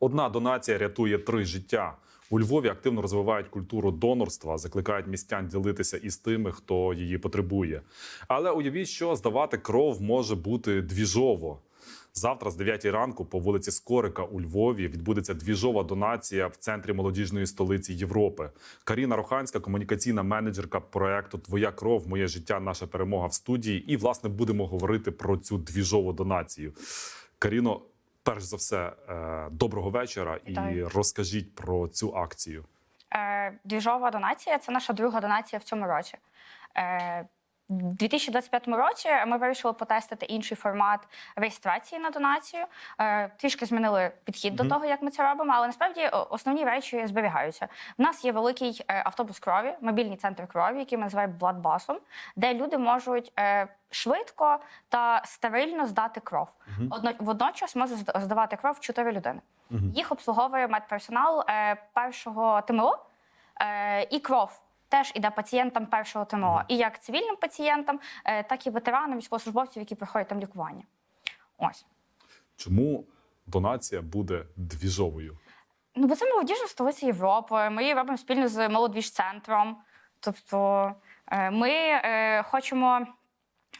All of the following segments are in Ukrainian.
Одна донація рятує три життя. У Львові активно розвивають культуру донорства, закликають містян ділитися із тими, хто її потребує. Але уявіть, що здавати кров може бути двіжово. Завтра з 9 ранку по вулиці Скорика у Львові відбудеться двіжова донація в центрі молодіжної столиці Європи. Каріна Роханська, комунікаційна менеджерка проекту Твоя кров, моє життя, наша перемога в студії. І власне будемо говорити про цю двіжову донацію. Каріно, перш за все, е, доброго вечора і Вітаю. розкажіть про цю акцію. Е, Двіжова донація це наша друга донація в цьому році. У 2025 році ми вирішили потестити інший формат реєстрації на донацію. Е, Трішки змінили підхід до того, як ми це робимо, але насправді основні речі зберігаються. У нас є великий е, автобус крові, мобільний центр крові, який ми називаємо бладбасом, де люди можуть е, швидко та стерильно здати кров. Одно, водночас може здавати кров 4 людини. Їх обслуговує медперсонал е, першого ТМО е, і кров. Теж іде пацієнтам першого ТМО, і як цивільним пацієнтам, е, так і ветеранам, військовослужбовців, які проходять там лікування. Ось. Чому донація буде двіжовою? Ну, бо це молодіжна столиця Європи. Ми її робимо спільно з молодвіж-центром. Тобто е, ми е, хочемо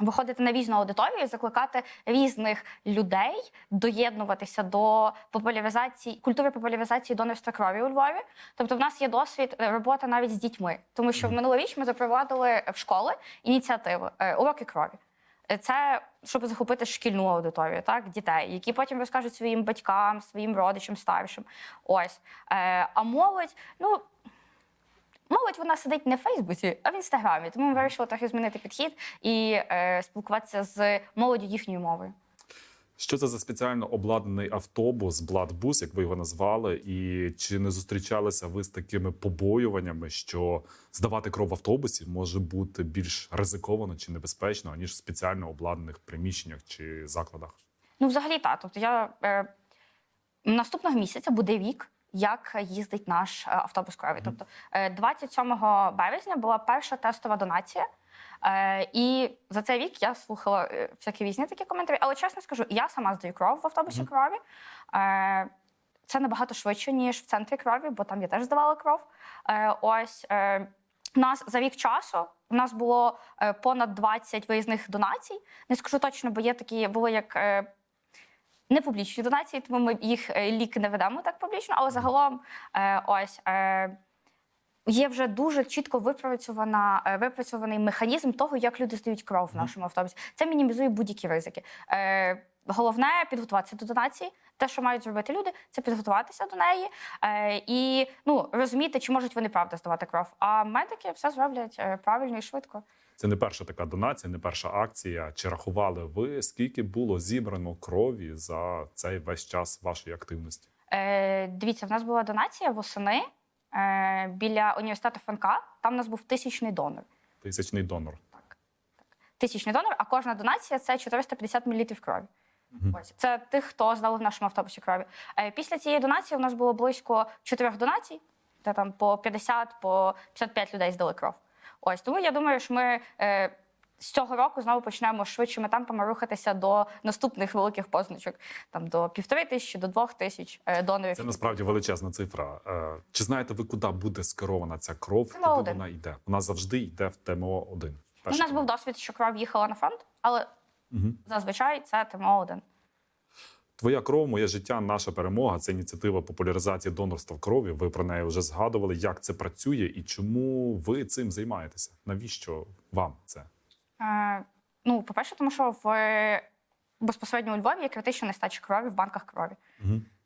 виходити на різну аудиторію, і закликати різних людей доєднуватися до популяризації культури популяризації донорства крові у Львові. Тобто, в нас є досвід е, роботи навіть з дітьми, тому що в минулоріч ми запровадили в школи ініціативи е, уроки крові. Е, Це щоб захопити шкільну аудиторію, так дітей, які потім розкажуть своїм батькам, своїм родичам старшим. Ось а молодь, ну молодь вона сидить не в Фейсбуці, а в інстаграмі. Тому ми вирішили трохи змінити підхід і е, спілкуватися з молоддю їхньою мовою. Що це за спеціально обладнаний автобус, Бладбус, як ви його назвали? І чи не зустрічалися ви з такими побоюваннями, що здавати кров в автобусі може бути більш ризиковано чи небезпечно, аніж в спеціально обладнаних приміщеннях чи закладах? Ну, взагалі, так. Тобто я е, наступного місяця буде рік, як їздить наш е, автобус крові. Тобто, е, 27 березня була перша тестова донація. Е, і за цей рік я слухала е, всякі різні такі коментарі. Але чесно скажу, я сама здаю кров в автобусі крові. Е, це набагато швидше, ніж в центрі крові, бо там я теж здавала кров. Е, ось е, нас за рік часу у нас було е, понад 20 виїзних донацій. Не скажу точно, бо є такі були як. Е, непублічні донації, тому ми їх е, ліки не ведемо так публічно, але загалом е, ось. Е, Є вже дуже чітко випрацьована випрацьований механізм того, як люди здають кров в нашому автобусі. Це мінімізує будь-які ризики. Е, головне підготуватися до донації. Те, що мають зробити люди, це підготуватися до неї е, і ну розуміти, чи можуть вони правда здавати кров. А медики все зроблять правильно і швидко. Це не перша така донація, не перша акція. Чи рахували ви, скільки було зібрано крові за цей весь час вашої активності? Е, дивіться, в нас була донація восени е, біля університету Франка. Там у нас був тисячний донор. Тисячний донор. Так, так. Тисячний донор, а кожна донація це 450 мл крові. Ось це тих, хто здали в нашому автобусі крові. Е, після цієї донації у нас було близько чотирьох донацій, де там по 50, по 55 людей здали кров. Ось тому я думаю, що ми. Е, з цього року знову почнемо швидшими темпами рухатися до наступних великих позначок, там до півтори тисячі, до двох тисяч е, донорів. Це насправді величезна цифра. Е, Чи знаєте ви, куди буде скерована ця кров? ТМО Куди вона йде? Вона завжди йде в ТМО 1 У нас був досвід, що кров їхала на фронт, але зазвичай це ТМО 1 Твоя кров, моє життя, наша перемога. Це ініціатива популяризації донорства крові. Ви про неї вже згадували. Як це працює і чому ви цим займаєтеся? Навіщо вам це? Е, ну, по-перше, тому що в безпосередньо у Львові є критична нестача крові в банках крові.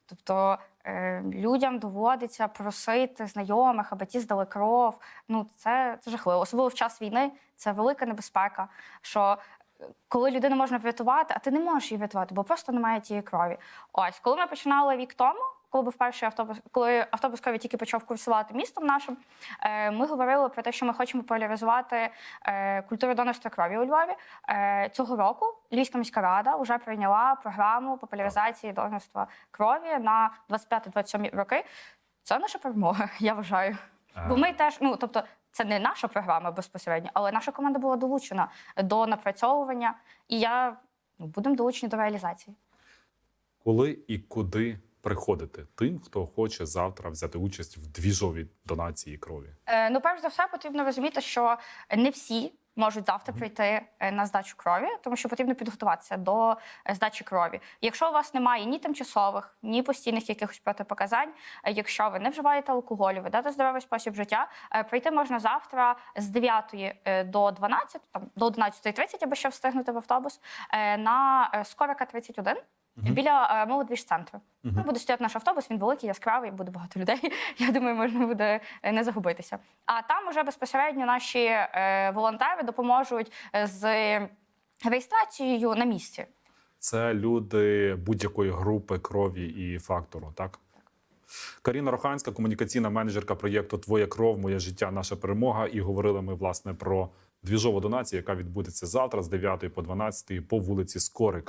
Тобто е, людям доводиться просити знайомих, аби ті здали кров. Ну, це, це жахливо. Особливо в час війни це велика небезпека. Що коли людину можна врятувати, а ти не можеш її врятувати, бо просто немає тієї крові. Ось, коли ми починали рік тому, коли був перший автобус, коли автобус крові тільки почав курсувати містом нашим, е, ми говорили про те, що ми хочемо популяризувати е, культуру донорства крові у Львові. Е, цього року Львівська міська рада вже прийняла програму популяризації донорства крові на 25-27 роки. Це наша перемога, я вважаю. Бо ми теж, ну тобто, це не наша програма безпосередньо, але наша команда була долучена до напрацьовування, і я ну, будемо долучені до реалізації. Коли і куди приходити тим, хто хоче завтра взяти участь в двіжовій донації крові? Е, Ну, перш за все, потрібно розуміти, що не всі можуть завтра прийти е, на здачу крові, тому що потрібно підготуватися до е, здачі крові. Якщо у вас немає ні тимчасових, ні постійних якихось протипоказань, е, якщо ви не вживаєте алкоголю, ведете здоровий спосіб життя, прийти можна завтра з 9 е, до 12, там до 11.30, аби ще встигнути в автобус, на Скорика 31. Біля е, молодвіж-центру. Там буде стояти наш автобус, він великий, яскравий, буде багато людей. Я думаю, можна буде е, не загубитися. А там уже безпосередньо наші е, волонтери допоможуть е, з реєстрацією на місці. Це люди будь-якої групи крові і фактору, так? Каріна Роханська, комунікаційна менеджерка проєкту Твоя кров, моє життя, наша перемога. І говорили ми власне про двіжову донацію, яка відбудеться завтра з 9 по 12 по вулиці Скорика.